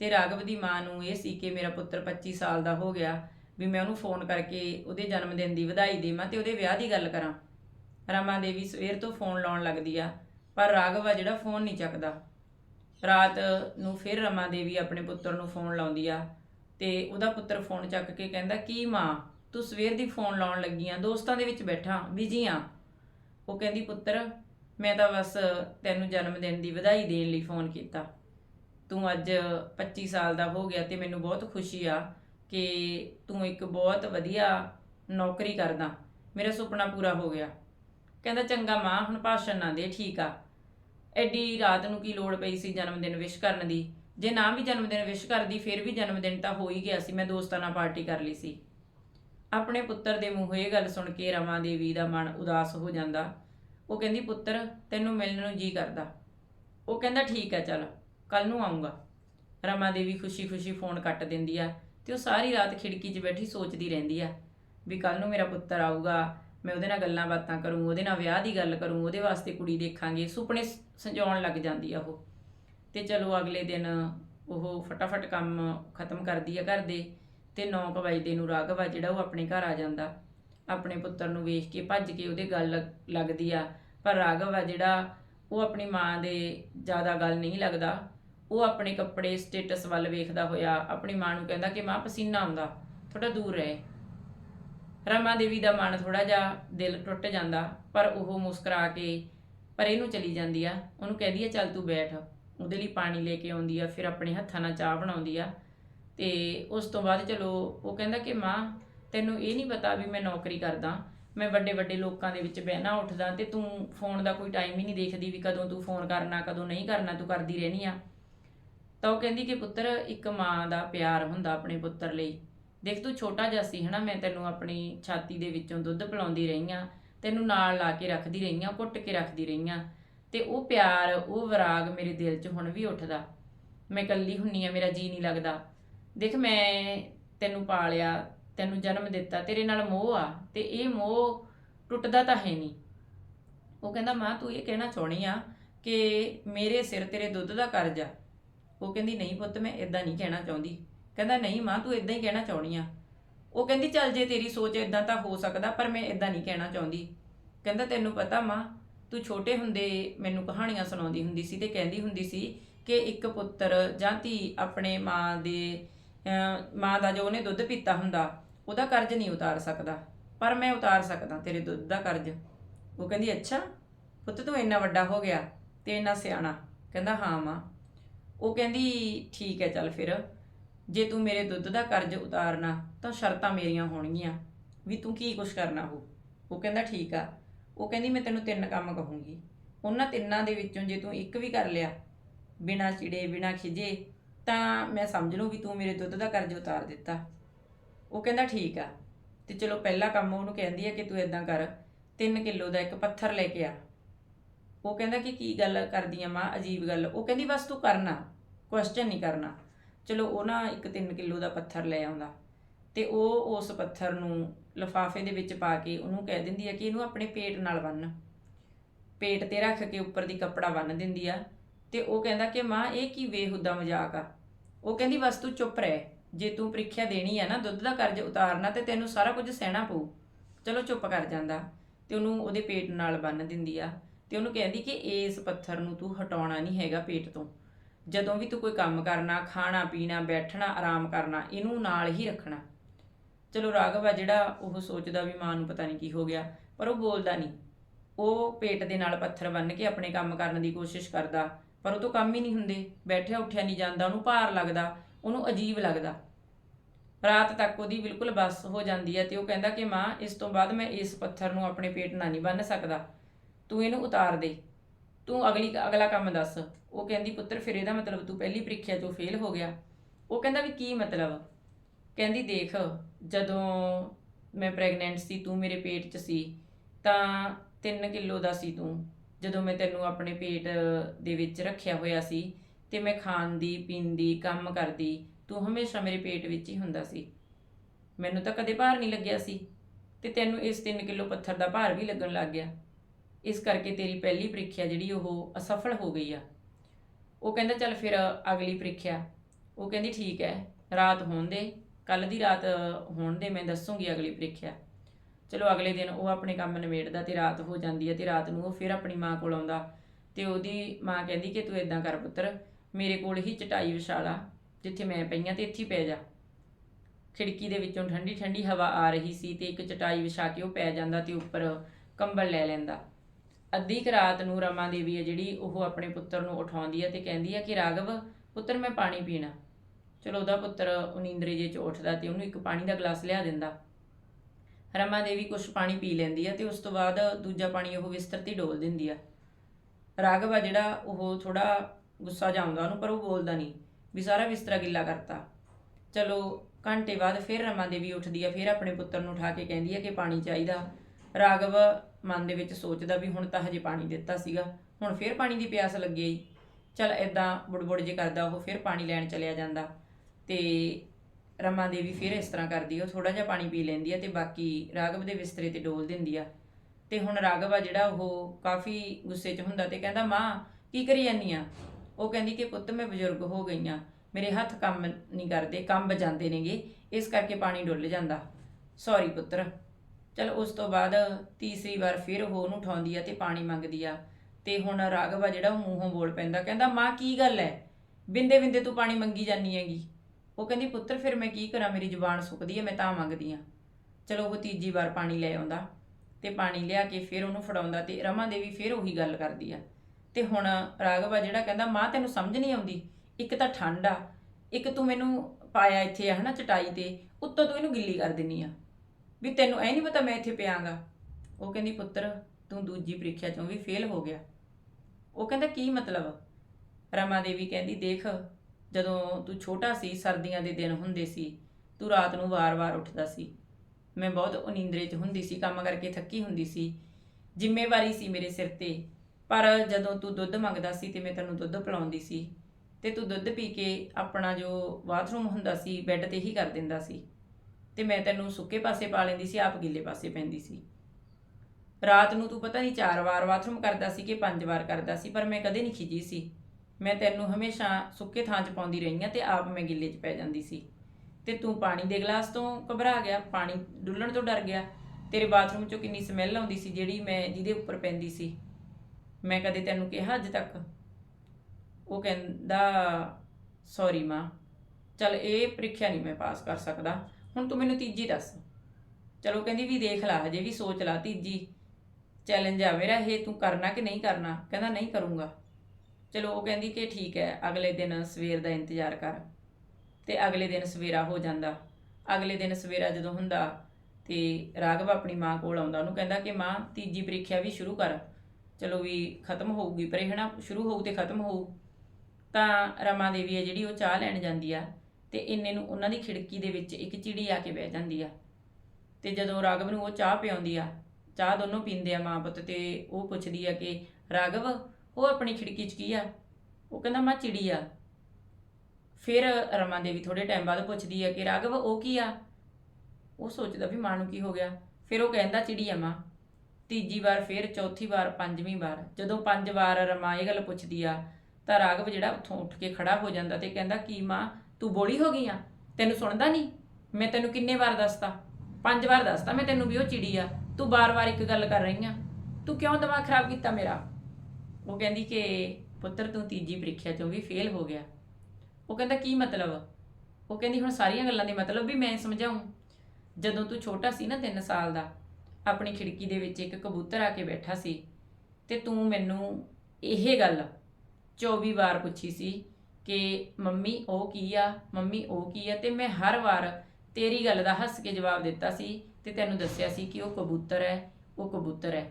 ਤੇ ਰਾਘਵ ਦੀ ਮਾਂ ਨੂੰ ਇਹ ਸੀ ਕਿ ਮੇਰਾ ਪੁੱਤਰ 25 ਸਾਲ ਦਾ ਹੋ ਗਿਆ, ਵੀ ਮੈਂ ਉਹਨੂੰ ਫੋਨ ਕਰਕੇ ਉਹਦੇ ਜਨਮ ਦਿਨ ਦੀ ਵਧਾਈ ਦੇਵਾਂ ਤੇ ਉਹਦੇ ਵਿਆਹ ਦੀ ਗੱਲ ਕਰਾਂ। ਰਮਾ ਦੇਵੀ ਸਵੇਰ ਤੋਂ ਫੋਨ ਲਾਉਣ ਲੱਗਦੀ ਆ, ਪਰ ਰਾਘਵ ਆ ਜਿਹੜਾ ਫੋਨ ਨਹੀਂ ਚੱਕਦਾ। ਰਾਤ ਨੂੰ ਫਿਰ ਰਮਾ ਦੇਵੀ ਆਪਣੇ ਪੁੱਤਰ ਨੂੰ ਫੋਨ ਲਾਉਂਦੀ ਆ ਤੇ ਉਹਦਾ ਪੁੱਤਰ ਫੋਨ ਚੱਕ ਕੇ ਕਹਿੰਦਾ, ਕੀ ਮਾਂ, ਤੂੰ ਸਵੇਰ ਦੀ ਫੋਨ ਲਾਉਣ ਲੱਗੀ ਆ, ਦੋਸਤਾਂ ਦੇ ਵਿੱਚ ਬੈਠਾ ਬਿਜ਼ੀ ਆ। ਉਹ ਕਹਿੰਦੀ, ਪੁੱਤਰ, ਮੈਂ ਤਾਂ ਬਸ ਤੈਨੂੰ ਜਨਮ ਦਿਨ ਦੀ ਵਧਾਈ ਦੇਣ ਲਈ ਫੋਨ ਕੀਤਾ। ਤੂੰ ਅੱਜ 25 ਸਾਲ ਦਾ ਹੋ ਗਿਆ ਤੇ ਮੈਨੂੰ ਬਹੁਤ ਖੁਸ਼ੀ ਆ ਕਿ ਤੂੰ ਇੱਕ ਬਹੁਤ ਵਧੀਆ ਨੌਕਰੀ ਕਰਦਾ। ਮੇਰਾ ਸੁਪਨਾ ਪੂਰਾ ਹੋ ਗਿਆ। ਕਹਿੰਦਾ ਚੰਗਾ ਮਾਂ, ਹੁਣ ਭਾਸ਼ਣ ਨਾ ਦੇ, ਠੀਕ ਆ। ਐਡੀ ਰਾਤ ਨੂੰ ਕੀ ਲੋੜ ਪਈ ਸੀ ਜਨਮ ਦਿਨ ਵਿਸ਼ ਕਰਨ ਦੀ? ਜੇ ਨਾ ਵੀ ਜਨਮ ਦਿਨ ਵਿਸ਼ ਕਰਦੀ, ਫਿਰ ਵੀ ਜਨਮ ਦਿਨ ਤਾਂ ਹੋ ਹੀ ਗਿਆ ਸੀ, ਮੈਂ ਦੋਸਤਾਂ ਨਾਲ ਪਾਰਟੀ ਕਰ ਲਈ ਸੀ। ਆਪਣੇ ਪੁੱਤਰ ਦੇ ਮੂੰਹੋਂ ਇਹ ਗੱਲ ਸੁਣ ਕੇ ਰਮਾ ਦੇਵੀ ਦਾ ਮਨ ਉਦਾਸ ਹੋ ਜਾਂਦਾ। ਉਹ ਕਹਿੰਦੀ, ਪੁੱਤਰ, ਤੈਨੂੰ ਮਿਲਣ ਨੂੰ ਜੀ ਕਰਦਾ। ਉਹ ਕਹਿੰਦਾ, ਠੀਕ ਹੈ ਚਲ ਕੱਲ ਨੂੰ ਆਉਂਗਾ ਰਮਾ ਦੇਵੀ ਖੁਸ਼ੀ-ਖੁਸ਼ੀ ਫੋਨ ਕੱਟ ਦਿੰਦੀ ਆ ਤੇ ਉਹ ਸਾਰੀ ਰਾਤ ਖਿੜਕੀ 'ਚ ਬੈਠੀ ਸੋਚਦੀ ਰਹਿੰਦੀ ਆ ਵੀ ਕੱਲ ਨੂੰ ਮੇਰਾ ਪੁੱਤਰ ਆਊਗਾ ਮੈਂ ਉਹਦੇ ਨਾਲ ਗੱਲਾਂ ਬਾਤਾਂ ਕਰੂੰ, ਉਹਦੇ ਨਾਲ ਵਿਆਹ ਦੀ ਗੱਲ ਕਰੂੰ, ਉਹਦੇ ਵਾਸਤੇ ਕੁੜੀ ਦੇਖਾਂਗੇ, ਸੁਪਨੇ ਸ- ਲੱਗ ਜਾਂਦੀ ਆ ਉਹ। ਤੇ ਚਲੋ ਅਗਲੇ ਦਿਨ ਉਹ ਫਟਾਫਟ ਕੰਮ ਖਤਮ ਕਰਦੀ ਆ ਘਰ ਦੇ, ਤੇ 9 ਵਜੇ ਨੂੰ ਰਾਘਵ ਆ ਜਿਹੜਾ ਉਹ ਆਪਣੇ ਘਰ ਆ ਜਾਂਦਾ। ਆਪਣੇ ਪੁੱਤਰ ਨੂੰ ਵੇਖ ਕੇ ਭੱਜ ਕੇ ਉਹਦੇ ਗੱਲ ਲੱਗ- ਲੱਗਦੀ ਆ, ਪਰ ਰਾਘਵ ਆ ਜਿਹੜਾ ਉਹ ਆਪਣੀ ਮਾਂ ਦੇ ਜ਼ਿਆਦਾ ਗੱਲ ਨਹੀਂ ਲੱਗਦਾ। ਉਹ ਆਪਣੇ ਕੱਪੜੇ ਸਟੇਟਸ ਵੱਲ ਵੇਖਦਾ ਹੋਇਆ, ਆਪਣੀ ਮਾਂ ਨੂੰ ਕਹਿੰਦਾ ਕਿ ਮਾਂ ਪਸੀਨਾ ਆਉਂਦਾ ਥੋੜਾ ਦੂਰ ਰਹੇ। ਰਮਾ ਦੇਵੀ ਦਾ ਮਨ ਥੋੜਾ ਜਿਹਾ ਦਿਲ ਟੁੱਟ ਜਾਂਦਾ, ਪਰ ਉਹ ਮੁਸਕਰਾ ਕੇ ਪਰੇ ਨੂੰ ਚਲੀ ਜਾਂਦੀ ਆ। ਉਹਨੂੰ ਕਹਿੰਦੀ ਆ, ਚੱਲ ਤੂੰ ਬੈਠ, ਉਹਦੇ ਲਈ ਪਾਣੀ ਲੈ ਕੇ ਆਉਂਦੀ ਆ, ਫਿਰ ਆਪਣੇ ਹੱਥਾਂ ਨਾਲ ਚਾਹ ਬਣਾਉਂਦੀ ਆ। ਤੇ ਉਸ ਤੋਂ ਬਾਅਦ ਚਲੋ, ਉਹ ਕਹਿੰਦਾ ਕਿ ਮਾਂ, ਤੈਨੂੰ ਇਹ ਨਹੀਂ ਪਤਾ ਵੀ ਮੈਂ ਨੌਕਰੀ ਕਰਦਾ, ਮੈਂ ਵੱਡੇ ਵੱਡੇ ਲੋਕਾਂ ਦੇ ਵਿੱਚ ਬਹਿਣਾ ਉੱਠਦਾ ਤੇ ਤੂੰ ਫੋਨ ਦਾ ਕੋਈ ਟਾਈਮ ਹੀ ਨਹੀਂ ਦੇਖਦੀ ਵੀ ਕਦੋਂ ਤੂੰ ਫੋਨ ਕਰਨਾ, ਕਦੋਂ ਨਹੀਂ ਕਰਨਾ, ਤੂੰ ਕਰਦੀ ਰਹਿਣੀ ਆ। ਤਾਂ ਉਹ ਕਹਿੰਦੀ ਕਿ ਪੁੱਤਰ, ਇੱਕ ਮਾਂ ਦਾ ਪਿਆਰ ਹੁੰਦਾ ਆਪਣੇ ਪੁੱਤਰ ਲਈ। ਦੇਖ ਤੂੰ ਛੋਟਾ ਜਿਹਾ ਸੀ ਹਨਾ, ਮੈਂ ਤੈਨੂੰ ਆਪਣੀ ਛਾਤੀ ਦੇ ਵਿੱਚੋਂ ਦੁੱਧ ਪਿਲਾਉਂਦੀ ਰਹੀ ਆ ਤੈਨੂੰ ਨਾਲ ਲਾ ਕੇ ਰੱਖਦੀ ਰਹੀ ਆ ਘੁੱਟ ਕੇ ਰੱਖਦੀ ਰਹੀ ਆ ਤੇ ਉਹ ਪਿਆਰ, ਉਹ ਵਿਰਾਗ ਮੇਰੇ ਦਿਲ 'ਚ ਹੁਣ ਵੀ ਉੱਠਦਾ। ਮੈਂ ਇਕੱਲੀ ਹੁੰਨੀ ਆ ਮੇਰਾ ਜੀ ਨਹੀਂ ਲੱਗਦਾ। ਦੇਖ ਮੈਂ ਤੈਨੂੰ ਪਾਲਿਆ, ਤੈਨੂੰ ਜਨਮ ਦਿੱਤਾ, ਤੇਰੇ ਨਾਲ ਮੋਹ ਆ, ਤੇ ਇਹ ਮੋਹ ਟੁੱਟਦਾ ਤਾਂ ਹੈ ਨਹੀਂ। ਉਹ ਕਹਿੰਦਾ, ਮਾਂ, ਤੂੰ ਇਹ ਕਹਿਣਾ ਚਾਹਣੀ ਆ ਕਿ ਮੇਰੇ ਸਿਰ ਤੇਰੇ ਦੁੱਧ ਦਾ ਕਰਜ਼? ਆ ਉਹ ਕਹਿੰਦੀ, ਨਹੀਂ ਪੁੱਤ, ਮੈਂ ਇਦਾਂ ਨਹੀਂ ਕਹਿਣਾ ਚਾਹੁੰਦੀ। ਕਹਿੰਦਾ, ਨਹੀਂ ਮਾਂ, ਤੂੰ ਇਦਾਂ ਹੀ ਕਹਿਣਾ ਚਾਹਣੀ ਆ। ਉਹ ਕਹਿੰਦੀ, ਚੱਲ ਜੇ ਤੇਰੀ ਸੋਚ ਇਦਾਂ ਤਾਂ ਹੋ ਸਕਦਾ, ਪਰ ਮੈਂ ਇਦਾਂ ਨਹੀਂ ਕਹਿਣਾ ਚਾਹੁੰਦੀ। ਕਹਿੰਦਾ, ਤੈਨੂੰ ਪਤਾ ਮਾਂ, ਤੂੰ ਛੋਟੇ ਹੁੰਦੇ ਮੈਨੂੰ ਕਹਾਣੀਆਂ ਸੁਣਾਉਂਦੀ ਹੁੰਦੀ ਸੀ ਤੇ ਕਹਿੰਦੀ ਹੁੰਦੀ ਸੀ ਕਿ ਇੱਕ ਪੁੱਤਰ ਜਾਂ ਧੀ ਆਪਣੇ ਮਾਂ ਦੇ ਮਾਂ ਦਾ ਜੋ ਉਹਨੇ ਦੁੱਧ ਪੀਤਾ ਹੁੰਦਾ, ਉਹਦਾ ਕਰਜ਼ ਨਹੀਂ ਉਤਾਰ ਸਕਦਾ। ਪਰ ਮੈਂ ਉਤਾਰ ਸਕਦਾ ਤੇਰੇ ਦੁੱਧ ਦਾ ਕਰਜ਼। ਉਹ ਕਹਿੰਦੀ, ਅੱਛਾ, ਪੁੱਤ ਤੂੰ ਇੰਨਾ ਵੱਡਾ ਹੋ ਗਿਆ ਤੇ ਇੰਨਾ ਸਿਆਣਾ। ਕਹਿੰਦਾ, ਹਾਂ ਮਾਂ। ਉਹ ਕਹਿੰਦੀ, ਠੀਕ ਹੈ, ਚੱਲ ਫਿਰ। ਜੇ ਤੂੰ ਮੇਰੇ ਦੁੱਧ ਦਾ ਕਰਜ਼ ਉਤਾਰਨਾ, ਤਾਂ ਸ਼ਰਤਾਂ ਮੇਰੀਆਂ ਹੋਣਗੀਆਂ, ਵੀ ਤੂੰ ਕੀ ਕੁਛ ਕਰਨਾ ਹੋ ਉਹ ਕਹਿੰਦਾ, ਠੀਕ ਆ। ਉਹ ਕਹਿੰਦੀ, ਮੈਂ ਤੈਨੂੰ ਤਿੰਨ ਕੰਮ ਕਹੂੰਗੀ। ਉਹਨਾਂ ਤਿੰਨਾਂ ਦੇ ਵਿੱਚੋਂ ਜੇ ਤੂੰ ਇੱਕ ਵੀ ਕਰ ਲਿਆ, ਬਿਨਾਂ ਚਿੜੇ, ਬਿਨਾਂ ਖਿਜੇ, ਤਾਂ ਮੈਂ ਸਮਝ ਲਊ ਵੀ ਤੂੰ ਮੇਰੇ ਦੁੱਧ ਦਾ ਕਰਜ਼ ਉਤਾਰ ਦਿੱਤਾ। ਉਹ ਕਹਿੰਦਾ, ਠੀਕ ਆ। ਤੇ ਚਲੋ, ਪਹਿਲਾ ਕੰਮ ਉਹਨੂੰ ਕਹਿੰਦੀ ਹੈ ਕਿ ਤੂੰ ਇਦਾਂ ਕਰ 3 ਕਿਲੋ ਦਾ ਇੱਕ ਪੱਥਰ ਲੈ ਕੇ ਆ। ਉਹ ਕਹਿੰਦਾ ਕਿ ਕੀ ਗੱਲ ਕਰਦੀ ਆ ਮਾਂ, ਅਜੀਬ ਗੱਲ। ਉਹ ਕਹਿੰਦੀ, ਬਸ ਤੂੰ ਕਰਨਾ ਕੁਐਸਚਨ ਨਹੀਂ ਕਰਨਾ। ਚਲੋ ਉਹ ਨਾ ਇੱਕ 3 ਕਿਲੋ ਦਾ ਪੱਥਰ ਲੈ ਆਉਂਦਾ। ਤੇ ਉਹ ਉਸ ਪੱਥਰ ਨੂੰ ਲਫਾਫੇ ਦੇ ਵਿੱਚ ਪਾ ਕੇ ਉਹਨੂੰ ਕਹਿ ਦਿੰਦੀ ਆ ਕਿ ਇਹਨੂੰ ਆਪਣੇ ਪੇਟ ਨਾਲ ਬੰਨ। ਪੇਟ ਤੇ ਰੱਖ ਕੇ ਉੱਪਰ ਦੀ ਕੱਪੜਾ ਬੰਨ ਦਿੰਦੀ ਆ। ਤੇ ਉਹ ਕਹਿੰਦਾ ਕਿ ਮਾਂ, ਇਹ ਕੀ ਬੇਹੁਦਾ ਮਜ਼ਾਕ ਆ। ਉਹ ਕਹਿੰਦੀ, ਬਸ ਤੂੰ ਚੁੱਪ ਰਹਿ। ਜੇ ਤੂੰ ਪ੍ਰੀਖਿਆ ਦੇਣੀ ਆ ਨਾ, ਦੁੱਧ ਦਾ ਕਰਜ਼ ਉਤਾਰਨਾ ਤੇ ਤੈਨੂੰ ਸਾਰਾ ਕੁਝ ਸਹਿਣਾ ਪਊ। ਚਲੋ ਚੁੱਪ ਕਰ ਜਾਂਦਾ। ਤੇ ਉਹਨੂੰ ਉਹਦੇ ਪੇਟ ਨਾਲ ਬੰਨ ਦਿੰਦੀ ਆ। ਤੇ ਉਹਨੂੰ ਕਹਿੰਦੀ ਕਿ ਇਸ ਪੱਥਰ ਨੂੰ ਤੂੰ ਹਟਾਉਣਾ ਨਹੀਂ ਹੈਗਾ ਪੇਟ ਤੋਂ। ਜਦੋਂ ਵੀ ਤੂੰ ਕੋਈ ਕੰਮ ਕਰਨਾ, ਖਾਣਾ, ਪੀਣਾ, ਬੈਠਣਾ, ਆਰਾਮ ਕਰਨਾ, ਇਹਨੂੰ ਨਾਲ ਹੀ ਰੱਖਣਾ। ਚਲੋ ਰਾਘਵ ਆ ਜਿਹੜਾ ਉਹ ਸੋਚਦਾ ਵੀ ਮਾਂ ਨੂੰ ਪਤਾ ਨਹੀਂ ਕੀ ਹੋ ਗਿਆ, ਪਰ ਉਹ ਬੋਲਦਾ ਨਹੀਂ। ਉਹ ਪੇਟ ਦੇ ਨਾਲ ਪੱਥਰ ਬੰਨ ਕੇ ਆਪਣੇ ਕੰਮ ਕਰਨ ਦੀ ਕੋਸ਼ਿਸ਼ ਕਰਦਾ, ਪਰ ਉਹ ਤੋਂ ਕੰਮ ਹੀ ਨਹੀਂ ਹੁੰਦੇ। ਬੈਠਿਆ ਉੱਠਿਆ ਨਹੀਂ ਜਾਂਦਾ, ਉਹਨੂੰ ਭਾਰ ਲੱਗਦਾ, ਉਹਨੂੰ ਅਜੀਬ ਲੱਗਦਾ। ਰਾਤ ਤੱਕ ਉਹਦੀ ਬਿਲਕੁਲ ਬੱਸ ਹੋ ਜਾਂਦੀ ਹੈ ਤੇ ਉਹ ਕਹਿੰਦਾ ਕਿ ਮਾਂ, ਇਸ ਤੋਂ ਬਾਅਦ ਮੈਂ ਇਸ ਪੱਥਰ ਨੂੰ ਆਪਣੇ ਪੇਟ ਨਾਲ ਨਹੀਂ ਬੰਨ ਸਕਦਾ। ਤੂੰ ਇਹਨੂੰ ਉਤਾਰ ਦੇ। ਤੂੰ ਅਗਲੀ, ਅਗਲਾ ਕੰਮ ਦੱਸ। ਉਹ ਕਹਿੰਦੀ, ਪੁੱਤਰ, ਫਿਰ ਇਹਦਾ ਮਤਲਬ ਤੂੰ ਪਹਿਲੀ ਪ੍ਰੀਖਿਆ ਚੋਂ ਫੇਲ ਹੋ ਗਿਆ। ਉਹ ਕਹਿੰਦਾ ਵੀ ਕੀ ਮਤਲਬ? ਕਹਿੰਦੀ, ਦੇਖ, ਜਦੋਂ ਮੈਂ ਪ੍ਰੈਗਨੈਂਟ ਸੀ, ਤੂੰ ਮੇਰੇ ਪੇਟ 'ਚ ਸੀ, ਤਾਂ 3 ਕਿਲੋ ਦਾ ਸੀ ਤੂੰ। ਜਦੋਂ ਮੈਂ ਤੈਨੂੰ ਆਪਣੇ ਪੇਟ ਦੇ ਵਿੱਚ ਰੱਖਿਆ ਹੋਇਆ ਸੀ ਤੇ ਮੈਂ ਖਾਣ ਦੀ ਪੀਂਦੀ, ਕੰਮ ਕਰਦੀ, ਤੂੰ ਹਮੇਸ਼ਾ ਮੇਰੇ ਪੇਟ ਵਿੱਚ ਹੀ ਹੁੰਦਾ ਸੀ। ਮੈਨੂੰ ਤਾਂ ਕਦੇ ਭਾਰ ਨਹੀਂ ਲੱਗਿਆ ਸੀ ਤੇ ਤੈਨੂੰ ਇਸ 3 ਕਿਲੋ ਪੱਥਰ ਦਾ ਭਾਰ ਵੀ ਲੱਗਣ ਲੱਗ ਗਿਆ। ਇਸ ਕਰਕੇ ਤੇਰੀ ਪਹਿਲੀ ਪ੍ਰੀਖਿਆ ਜਿਹੜੀ ਉਹ ਅਸਫਲ ਹੋ ਗਈ ਆ। ਉਹ ਕਹਿੰਦਾ ਚੱਲ ਫਿਰ ਅਗਲੀ ਪ੍ਰੀਖਿਆ। ਉਹ ਕਹਿੰਦੀ ਠੀਕ ਹੈ, ਰਾਤ ਹੋਣ ਦੇ, ਕੱਲ ਦੀ ਰਾਤ ਹੋਣ ਦੇ, ਮੈਂ ਦੱਸੂਗੀ ਅਗਲੀ ਪ੍ਰੀਖਿਆ। ਚਲੋ ਅਗਲੇ ਦਿਨ ਉਹ ਆਪਣੇ ਕੰਮ ਨਿਬੇੜਦਾ ਤੇ ਰਾਤ ਹੋ ਜਾਂਦੀ ਹੈ ਤੇ ਰਾਤ ਨੂੰ ਉਹ ਫਿਰ ਆਪਣੀ ਮਾਂ ਕੋਲ ਆਉਂਦਾ ਤੇ ਉਹਦੀ ਮਾਂ ਕਹਿੰਦੀ ਕਿ ਤੂੰ ਇਦਾਂ ਕਰ ਪੁੱਤਰ, ਮੇਰੇ ਕੋਲ ਹੀ ਚਟਾਈ ਵਿਛਾਲਾ, ਜਿੱਥੇ ਮੈਂ ਪਈਆਂ ਤੇ ਇੱਥੇ ਹੀ ਪੈ ਜਾ। ਖਿੜਕੀ ਦੇ ਵਿੱਚੋਂ ਠੰਡੀ ਠੰਡੀ ਹਵਾ ਆ ਰਹੀ ਸੀ ਤੇ ਇੱਕ ਚਟਾਈ ਵਿਛਾ ਕੇ ਉਹ ਪੈ ਜਾਂਦਾ ਤੇ ਉੱਪਰ ਕੰਬਲ ਲੈ ਲੈਂਦਾ। ਅੱਧੀ ਕੁ ਰਾਤ ਨੂੰ ਰਮਾ ਦੇਵੀ ਹੈ ਜਿਹੜੀ ਉਹ ਆਪਣੇ ਪੁੱਤਰ ਨੂੰ ਉਠਾਉਂਦੀ ਹੈ ਤੇ ਕਹਿੰਦੀ ਹੈ ਕਿ ਰਾਘਵ, ਪੁੱਤਰ ਮੈਂ ਪਾਣੀ ਪੀਣਾ। ਚਲੋ ਉਹਦਾ ਪੁੱਤਰ ਉਹ ਉਨੀਂਦਰੇ ਜੇ ਚ ਉੱਠਦਾ ਤੇ ਉਹਨੂੰ ਇੱਕ ਪਾਣੀ ਦਾ ਗਲਾਸ ਲਿਆ ਦਿੰਦਾ। ਰਮਾ ਦੇਵੀ ਕੁਝ ਪਾਣੀ ਪੀ ਲੈਂਦੀ ਹੈ ਤੇ ਉਸ ਤੋਂ ਬਾਅਦ ਦੂਜਾ ਪਾਣੀ ਉਹ ਬਿਸਤਰ ਤੇ ਡੋਲ ਦਿੰਦੀ ਆ ਰਾਘਵ ਆ ਜਿਹੜਾ ਉਹ ਥੋੜਾ ਗੁੱਸਾ ਜਾਉਂਦਾ ਉਹਨੂੰ, ਪਰ ਉਹ ਬੋਲਦਾ ਨਹੀਂ, ਵੀ ਸਾਰਾ ਬਿਸਤਰਾ ਗਿੱਲਾ ਕਰਤਾ। ਚਲੋ ਘੰਟੇ ਬਾਅਦ ਫਿਰ ਰਮਾ ਦੇਵੀ ਉੱਠਦੀ ਆ ਫਿਰ ਆਪਣੇ ਪੁੱਤਰ ਨੂੰ ਉਠਾ ਕੇ ਕਹਿੰਦੀ ਆ ਕਿ ਪਾਣੀ ਚਾਹੀਦਾ। ਰਾਘਵ ਮਨ ਦੇ ਵਿੱਚ ਸੋਚਦਾ ਵੀ ਹੁਣ ਤਾਂ ਹਜੇ ਪਾਣੀ ਦਿੱਤਾ ਸੀਗਾ, ਹੁਣ ਫਿਰ ਪਾਣੀ ਦੀ ਪਿਆਸ ਲੱਗੀ ਆਈ। ਚਲ ਐਦਾਂ ਬੁੜਬੁੜ ਜੇ ਕਰਦਾ ਉਹ ਫਿਰ ਪਾਣੀ ਲੈਣ ਚਲਿਆ ਜਾਂਦਾ। ਤੇ ਰਮਾ ਦੇਵੀ ਫਿਰ ਇਸ ਤਰ੍ਹਾਂ ਕਰਦੀ, ਉਹ ਥੋੜਾ ਜਿਹਾ ਪਾਣੀ ਪੀ ਲੈਂਦੀ ਆ ਤੇ ਬਾਕੀ ਰਾਘਵ ਦੇ ਬਿਸਤਰੇ ਤੇ ਡੋਲ ਦਿੰਦੀ ਆ। ਤੇ ਹੁਣ ਰਾਘਵ ਆ ਜਿਹੜਾ ਉਹ ਕਾਫੀ ਗੁੱਸੇ 'ਚ ਹੁੰਦਾ ਤੇ ਕਹਿੰਦਾ, ਮਾਂ, ਕੀ ਕਰੀ ਜਾਨੀ ਆ? ਉਹ ਕਹਿੰਦੀ ਕਿ, ਪੁੱਤ, ਮੈਂ ਬਜ਼ੁਰਗ ਹੋ ਗਈ ਆ। ਮੇਰੇ ਹੱਥ ਕੰਮ ਨਹੀਂ ਕਰਦੇ, ਕੰਮ ਜਾਂਦੇ ਨੇਗੇ। ਇਸ ਕਰਕੇ ਪਾਣੀ ਡੁੱਲ ਜਾਂਦਾ। ਸੌਰੀ ਪੁੱਤਰ। ਚਲ ਉਸ ਤੋਂ ਬਾਅਦ ਤੀਸਰੀ ਵਾਰ ਫਿਰ ਉਹ ਉਹਨੂੰ ਉਠਾਉਂਦੀ ਆ ਤੇ ਪਾਣੀ ਮੰਗਦੀ ਆ। ਤੇ ਹੁਣ ਰਾਘਵ ਆ ਜਿਹੜਾ ਉਹ ਮੂੰਹੋਂ ਬੋਲ ਪੈਂਦਾ, ਕਹਿੰਦਾ, ਮਾਂ, ਕੀ ਗੱਲ ਹੈ ਬਿੰਦੇ ਬਿੰਦੇ ਤੂੰ ਪਾਣੀ ਮੰਗੀ ਜਾਨੀ ਹੈਗੀ। ਉਹ ਕਹਿੰਦੀ, ਪੁੱਤਰ, ਫਿਰ ਮੈਂ ਕੀ ਕਰਾਂ? ਮੇਰੀ ਜ਼ੁਬਾਨ ਸੁੱਕਦੀ ਹੈ ਮੈਂ ਤਾਂ ਮੰਗਦੀ ਆ। ਚਲੋ ਉਹ ਤੀਜੀ ਵਾਰ ਪਾਣੀ ਲੈ ਆਉਂਦਾ ਤੇ ਪਾਣੀ ਲਿਆ ਕੇ ਫਿਰ ਉਹਨੂੰ ਫੜਾਉਂਦਾ ਤੇ ਰਮਾ ਦੇਵੀ ਫਿਰ ਉਹੀ ਗੱਲ ਕਰਦੀ ਆ। ਤੇ ਹੁਣ ਰਾਘਵ ਆ ਜਿਹੜਾ ਕਹਿੰਦਾ, ਮਾਂ, ਤੈਨੂੰ ਸਮਝ ਨਹੀਂ ਆਉਂਦੀ। ਇੱਕ ਤਾਂ ਠੰਡ ਆ। ਇੱਕ ਤੂੰ ਮੈਨੂੰ ਪਾਇਆ ਇੱਥੇ ਆ, ਹਨਾ, ਚਟਾਈ ਤੇ। ਉੱਤੋਂ ਤੂੰ ਇਹਨੂੰ ਗਿੱਲੀ ਕਰ ਦਿੰਨੀ ਆ। ਵੀ ਤੈਨੂੰ ਐ ਨਹੀਂ ਪਤਾ ਮੈਂ ਇੱਥੇ ਪਿਆਂਗਾ। ਉਹ ਕਹਿੰਦੀ, ਪੁੱਤਰ, ਤੂੰ ਦੂਜੀ ਪ੍ਰੀਖਿਆ ਚੋਂ ਵੀ ਫੇਲ ਹੋ ਗਿਆ। ਉਹ ਕਹਿੰਦਾ, ਕੀ ਮਤਲਬ? ਰਮਾ ਦੇਵੀ ਕਹਿੰਦੀ, ਦੇਖ, ਜਦੋਂ ਤੂੰ ਛੋਟਾ ਸੀ, ਸਰਦੀਆਂ ਦੇ ਦਿਨ ਹੁੰਦੇ ਸੀ, ਤੂੰ ਰਾਤ ਨੂੰ ਵਾਰ-ਵਾਰ ਉੱਠਦਾ ਸੀ। ਮੈਂ ਬਹੁਤ ਉਨੀਂਦਰੇ 'ਚ ਹੁੰਦੀ ਸੀ, ਕੰਮ ਕਰਕੇ ਥੱਕੀ ਹੁੰਦੀ ਸੀ। ਜ਼ਿੰਮੇਵਾਰੀ ਸੀ ਮੇਰੇ ਸਿਰ ਤੇ। ਪਰ ਜਦੋਂ ਤੂੰ ਦੁੱਧ ਮੰਗਦਾ ਸੀ ਤੇ ਮੈਂ ਤੈਨੂੰ ਦੁੱਧ ਪਿਲਾਉਂਦੀ ਸੀ, ਤੇ ਤੂੰ ਦੁੱਧ ਪੀ ਕੇ ਆਪਣਾ ਜੋ ਬਾਥਰੂਮ ਹੁੰਦਾ ਸੀ, ਬੈੱਡ ਤੇ ਹੀ ਕਰ ਦਿੰਦਾ ਸੀ। ਤੇ ਮੈਂ ਤੈਨੂੰ ਸੁੱਕੇ ਪਾਸੇ ਪਾ ਲੈਂਦੀ ਸੀ, ਆਪ ਗਿੱਲੇ ਪਾਸੇ ਪੈਂਦੀ ਸੀ। ਰਾਤ ਨੂੰ ਤੂੰ ਪਤਾ ਨਹੀਂ ਚਾਰ ਵਾਰ ਬਾਥਰੂਮ ਕਰਦਾ ਸੀ ਕਿ ਪੰਜ ਵਾਰ ਕਰਦਾ ਸੀ, ਪਰ ਮੈਂ ਕਦੇ ਨਹੀਂ ਖਿਜੀ ਸੀ। ਮੈਂ ਤੈਨੂੰ ਹਮੇਸ਼ਾ ਸੁੱਕੇ ਥਾਂ 'ਚ ਪਾਉਂਦੀ ਰਹੀ ਹਾਂ ਤੇ ਆਪ ਮੈਂ ਗਿੱਲੇ 'ਚ ਪੈ ਜਾਂਦੀ ਸੀ। ਤੇ ਤੂੰ ਪਾਣੀ ਦੇ ਗਲਾਸ ਤੋਂ ਘਬਰਾ ਗਿਆ, ਪਾਣੀ ਡੁੱਲਣ ਤੋਂ ਡਰ ਗਿਆ। ਤੇਰੇ ਬਾਥਰੂਮ 'ਚੋਂ ਕਿੰਨੀ ਸਮੈਲ ਆਉਂਦੀ ਸੀ ਜਿਹੜੀ ਮੈਂ ਜਿਹਦੇ ਉੱਪਰ ਪੈਂਦੀ ਸੀ। ਮੈਂ ਕਦੇ ਤੈਨੂੰ ਕਿਹਾ ਅੱਜ ਤੱਕ? ਉਹ ਕਹਿੰਦਾ ਸੌਰੀ ਮਾਂ। ਚਲ ਇਹ ਪ੍ਰੀਖਿਆ ਨਹੀਂ ਮੈਂ ਪਾਸ ਕਰ ਸਕਦਾ। ਹੁਣ ਤੂੰ ਮੈਨੂੰ ਤੀਜੀ ਦੱਸ। ਚਲੋ ਕਹਿੰਦੀ ਵੀ ਦੇਖ ਲਾ, ਹਜੇ ਵੀ ਸੋਚ ਲਾ ਤੀਜੀ। ਚੈਲੰਜ ਆ ਮੇਰਾ ਇਹ, ਤੂੰ ਕਰਨਾ ਕਿ ਨਹੀਂ ਕਰਨਾ? ਕਹਿੰਦਾ ਨਹੀਂ ਕਰੂੰਗਾ। ਚਲੋ ਉਹ ਕਹਿੰਦੀ ਕਿ ਠੀਕ ਹੈ, ਅਗਲੇ ਦਿਨ ਸਵੇਰ ਦਾ ਇੰਤਜ਼ਾਰ ਕਰ। ਤੇ ਅਗਲੇ ਦਿਨ ਸਵੇਰਾ ਹੋ ਜਾਂਦਾ। ਅਗਲੇ ਦਿਨ ਸਵੇਰਾ ਜਦੋਂ ਹੁੰਦਾ ਤੇ ਰਾਘਵ ਆਪਣੀ ਮਾਂ ਕੋਲ ਆਉਂਦਾ। ਉਹਨੂੰ ਕਹਿੰਦਾ ਕਿ ਮਾਂ, ਤੀਜੀ ਪ੍ਰੀਖਿਆ ਵੀ ਸ਼ੁਰੂ ਕਰ। ਚਲੋ ਵੀ ਖਤਮ ਹੋਊਗੀ, ਪਰ ਇਹ ਹਨਾ ਸ਼ੁਰੂ ਹੋਊ ਤੇ ਖਤਮ ਹੋਊ। ਤਾਂ ਰਮਾ ਦੇਵੀ ਹੈ ਜਿਹੜੀ ਉਹ ਚਾਹ ਲੈਣ ਜਾਂਦੀ ਆ। ਤੇ ਇੰਨੇ ਨੂੰ ਉਹਨਾਂ ਦੀ ਖਿੜਕੀ ਦੇ ਵਿੱਚ ਇੱਕ ਚਿੜੀ ਆ ਕੇ ਬਹਿ ਜਾਂਦੀ ਆ। ਤੇ ਜਦੋਂ ਰਾਘਵ ਨੂੰ ਉਹ ਚਾਹ ਪਿਆਉਂਦੀ ਆ, ਚਾਹ ਦੋਨੋਂ ਪੀਂਦੇ ਆ ਮਾਂ ਪੁੱਤ ਤੇ ਉਹ ਪੁੱਛਦੀ ਆ ਕਿ, ਰਾਘਵ, ਉਹ ਆਪਣੀ ਖਿੜਕੀ 'ਚ ਕੀ ਆ? ਉਹ ਕਹਿੰਦਾ, ਮਾਂ, ਚਿੜੀ ਆ। ਫਿਰ ਰਮਾ ਦੇਵੀ ਥੋੜੇ ਟਾਈਮ ਬਾਅਦ ਪੁੱਛਦੀ ਆ ਕਿ, ਰਾਘਵ, ਉਹ ਕੀ ਆ? ਉਹ ਸੋਚਦਾ ਵੀ ਮਾਂ ਨੂੰ ਕੀ ਹੋ ਗਿਆ। ਫਿਰ ਉਹ ਕਹਿੰਦਾ, ਚਿੜੀ ਆ ਮਾਂ। ਤੀਜੀ ਵਾਰ ਫਿਰ ਚੌਥੀ ਵਾਰ, ਪੰਜਵੀਂ ਵਾਰ, ਜਦੋਂ ਪੰਜ ਵਾਰ ਰਮਾ ਇਹ ਗੱਲ ਪੁੱਛਦੀ ਆ, ਤਾਂ ਰਾਘਵ ਜਿਹੜਾ ਉੱਥੋਂ ਉੱਠ ਕੇ ਖੜਾ ਹੋ ਜਾਂਦਾ ਤੇ ਕਹਿੰਦਾ, ਕੀ ਮਾਂ ਤੂੰ ਬੋਲੀ ਹੋ ਗਈ ਆ? ਤੈਨੂੰ ਸੁਣਦਾ ਨਹੀਂ? ਮੈਂ ਤੈਨੂੰ ਕਿੰਨੇ ਵਾਰ ਦੱਸਤਾ? ਪੰਜ ਵਾਰ ਦੱਸਤਾ ਮੈਂ ਤੈਨੂੰ ਵੀ ਉਹ ਚਿੜੀ ਆ। ਤੂੰ ਬਾਰ-ਬਾਰ ਇੱਕ ਗੱਲ ਕਰ ਰਹੀ ਆ। ਤੂੰ ਕਿਉਂ ਦਿਮਾਗ ਖਰਾਬ ਕੀਤਾ ਮੇਰਾ? ਉਹ ਕਹਿੰਦੀ ਕਿ ਪੁੱਤਰ ਤੂੰ ਤੀਜੀ ਪ੍ਰੀਖਿਆ ਚੋਂ ਵੀ ਫੇਲ ਹੋ ਗਿਆ। ਉਹ ਕਹਿੰਦਾ ਕੀ ਮਤਲਬ? ਉਹ ਕਹਿੰਦੀ ਹੁਣ ਸਾਰੀਆਂ ਗੱਲਾਂ ਦੇ ਮਤਲਬ ਵੀ ਮੈਂ ਸਮਝਾਉਂ ਜਦੋਂ ਤੂੰ ਛੋਟਾ ਸੀ ਨਾ 3 ਸਾਲ ਦਾ, ਆਪਣੀ ਖਿੜਕੀ ਦੇ ਵਿੱਚ ਇੱਕ ਕਬੂਤਰ ਆ ਕੇ ਬੈਠਾ ਸੀ ਤੇ ਤੂੰ ਮੈਨੂੰ ਇਹ ਗੱਲ 24 ਵਾਰ ਪੁੱਛੀ ਸੀ ਕਿ ਮੰਮੀ, ਉਹ ਕੀ ਆ? ਮੰਮੀ, ਉਹ ਕੀ ਆ? ਤੇ ਮੈਂ ਹਰ ਵਾਰ ਤੇਰੀ ਗੱਲ ਦਾ ਹੱਸ ਕੇ ਜਵਾਬ ਦਿੱਤਾ ਸੀ ਤੇ ਤੈਨੂੰ ਦੱਸਿਆ ਸੀ ਕਿ ਉਹ ਕਬੂਤਰ ਹੈ, ਉਹ ਕਬੂਤਰ ਹੈ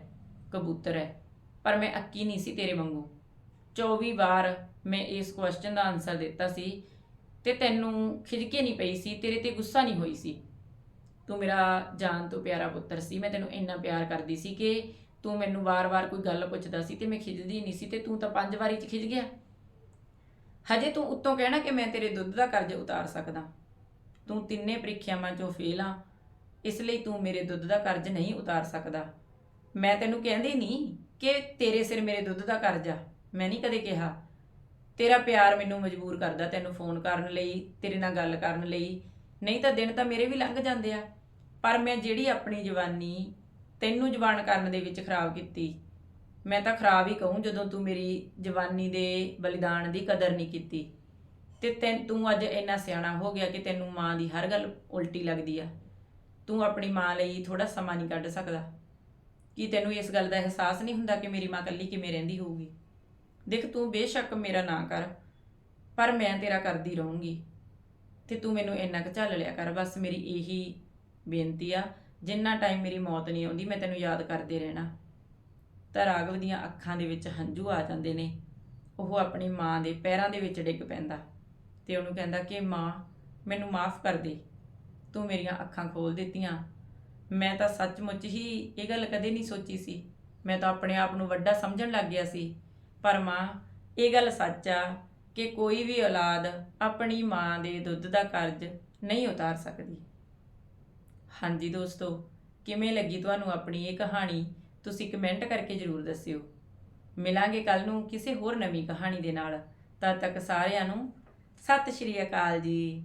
ਕਬੂਤਰ ਹੈ। ਪਰ ਮੈਂ ਅੱਕੀ ਨਹੀਂ ਸੀ ਤੇਰੇ ਵਾਂਗੂ। 24 ਵਾਰ ਮੈਂ ਇਸ ਕੁਐਸਚਨ ਦਾ ਆਨਸਰ ਦਿੱਤਾ ਸੀ ਤੇ ਤੈਨੂੰ ਖਿਜਕੇ ਨਹੀਂ ਪਈ ਸੀ, ਤੇਰੇ ਤੇ ਗੁੱਸਾ ਨਹੀਂ ਹੋਈ ਸੀ। ਤੂੰ ਮੇਰਾ ਜਾਨ ਤੋਂ ਪਿਆਰਾ ਪੁੱਤਰ ਸੀ, ਮੈਂ ਤੈਨੂੰ ਇੰਨਾ ਪਿਆਰ ਕਰਦੀ ਸੀ ਕਿ ਤੂੰ ਮੈਨੂੰ ਵਾਰ-ਵਾਰ ਕੋਈ ਗੱਲ ਪੁੱਛਦਾ ਸੀ ਤੇ ਮੈਂ ਖਿਜਦੀ ਨਹੀਂ ਸੀ ਤੇ ਤੂੰ ਤਾਂ ਪੰਜ ਵਾਰੀ ਚ ਖਿਜ ਗਿਆ। ਹਜੇ ਤੂੰ ਉੱਤੋਂ ਕਹਿਣਾ ਕਿ ਮੈਂ ਤੇਰੇ ਦੁੱਧ ਦਾ ਕਰਜ਼ ਉਤਾਰ ਸਕਦਾ। ਤੂੰ ਤਿੰਨੇ ਪ੍ਰੀਖਿਆਵਾਂ ਚੋਂ ਫੇਲ ਆ। ਇਸ ਲਈ ਤੂੰ ਮੇਰੇ ਦੁੱਧ ਦਾ ਕਰਜ਼ ਨਹੀਂ ਉਤਾਰ ਸਕਦਾ। ਮੈਂ ਤੈਨੂੰ ਕਹਿੰਦੀ ਨਹੀਂ ਕਿ ਤੇਰੇ ਸਿਰ ਮੇਰੇ ਦੁੱਧ ਦਾ ਕਰਜ਼ ਆ। ਮੈਂ ਨਹੀਂ ਕਦੇ ਕਿਹਾ। ਤੇਰਾ ਪਿਆਰ ਮੈਨੂੰ ਮਜਬੂਰ ਕਰਦਾ ਤੈਨੂੰ ਫੋਨ ਕਰਨ ਲਈ, ਤੇਰੇ ਨਾਲ ਗੱਲ ਕਰਨ ਲਈ। ਨਹੀਂ ਤਾਂ ਦਿਨ ਤਾਂ ਮੇਰੇ ਵੀ ਲੰਘ ਜਾਂਦੇ ਆ। ਪਰ ਮੈਂ ਜਿਹੜੀ ਆਪਣੀ ਜਵਾਨੀ ਤੈਨੂੰ ਜਵਾਨ ਕਰਨ ਦੇ ਵਿੱਚ ਖਰਾਬ ਕੀਤੀ ਮੈਂ ਤਾਂ ਖਰਾਬ ਹੀ ਕਹੂੰ ਜਦੋਂ ਤੂੰ ਮੇਰੀ ਜਵਾਨੀ ਦੇ ਬਲੀਦਾਨ ਦੀ ਕਦਰ ਨਹੀਂ ਕੀਤੀ। ਤੇ ਤੈਨ, ਤੂੰ ਅੱਜ ਇੰਨਾ ਸਿਆਣਾ ਹੋ ਗਿਆ ਕਿ ਤੈਨੂੰ ਮਾਂ ਦੀ ਹਰ ਗੱਲ ਉਲਟੀ ਲੱਗਦੀ ਆ। ਤੂੰ ਆਪਣੀ ਮਾਂ ਲਈ ਥੋੜਾ ਸਮਾਂ ਨਹੀਂ ਕੱਢ ਸਕਦਾ। ਕੀ ਤੈਨੂੰ ਇਸ ਗੱਲ ਦਾ ਅਹਿਸਾਸ ਨਹੀਂ ਹੁੰਦਾ ਕਿ ਮੇਰੀ ਮਾਂ ਇਕੱਲੀ ਕਿਵੇਂ ਰਹਿੰਦੀ ਹੋਊਗੀ? ਦੇਖ, ਤੂੰ ਬੇਸ਼ੱਕ ਮੇਰਾ ਨਾ ਕਰ, ਪਰ ਮੈਂ ਤੇਰਾ ਕਰਦੀ ਰਹੂੰਗੀ। ਤੇ ਤੂੰ ਮੈਨੂੰ ਇੰਨਾ ਕੁ ਝੱਲ ਲਿਆ ਕਰ, ਬਸ ਮੇਰੀ ਇਹੀ ਬੇਨਤੀ ਆ, ਜਿੰਨਾ ਟਾਈਮ ਮੇਰੀ ਮੌਤ ਨਹੀਂ ਆਉਂਦੀ, ਮੈਂ ਤੈਨੂੰ ਯਾਦ ਕਰਦੇ ਰਹਿਣਾ। ਤਾਂ ਰਾਘਵ ਦੀਆਂ ਅੱਖਾਂ ਦੇ ਵਿੱਚ ਹੰਝੂ ਆ ਜਾਂਦੇ ਨੇ। ਉਹ ਆਪਣੀ ਮਾਂ ਦੇ ਪੈਰਾਂ ਦੇ ਵਿੱਚ ਡਿੱਗ ਪੈਂਦਾ ਤੇ ਉਹਨੂੰ ਕਹਿੰਦਾ ਕਿ ਮਾਂ, ਮੈਨੂੰ ਮਾਫ ਕਰ ਦੇ। ਤੂੰ ਮੇਰੀਆਂ ਅੱਖਾਂ ਖੋਲ ਦਿੱਤੀਆਂ। ਮੈਂ ਤਾਂ ਸੱਚਮੁੱਚ ਹੀ ਇਹ ਗੱਲ ਕਦੇ ਨਹੀਂ ਸੋਚੀ ਸੀ। ਮੈਂ ਤਾਂ ਆਪਣੇ ਆਪ ਨੂੰ ਵੱਡਾ ਸਮਝਣ ਲੱਗ ਗਿਆ ਸੀ। ਪਰ ਮਾਂ, ਇਹ ਗੱਲ ਸੱਚ ਆ ਕਿ ਕੋਈ ਵੀ ਔਲਾਦ ਆਪਣੀ ਮਾਂ ਦੇ ਦੁੱਧ ਦਾ ਕਰਜ਼ ਨਹੀਂ ਉਤਾਰ ਸਕਦੀ। ਹਾਂਜੀ ਦੋਸਤੋ, ਕਿਵੇਂ ਲੱਗੀ ਤੁਹਾਨੂੰ ਆਪਣੀ ਇਹ ਕਹਾਣੀ? ਤੁਸੀਂ ਕਮੈਂਟ ਕਰਕੇ ਜਰੂਰ ਦੱਸਿਓ। ਮਿਲਾਂਗੇ ਕੱਲ ਨੂੰ ਕਿਸੇ ਹੋਰ ਨਵੀਂ ਕਹਾਣੀ ਦੇ ਨਾਲ। ਤਦ ਤੱਕ ਸਾਰਿਆਂ ਨੂੰ ਸਤਿ ਸ਼੍ਰੀ ਅਕਾਲ ਜੀ।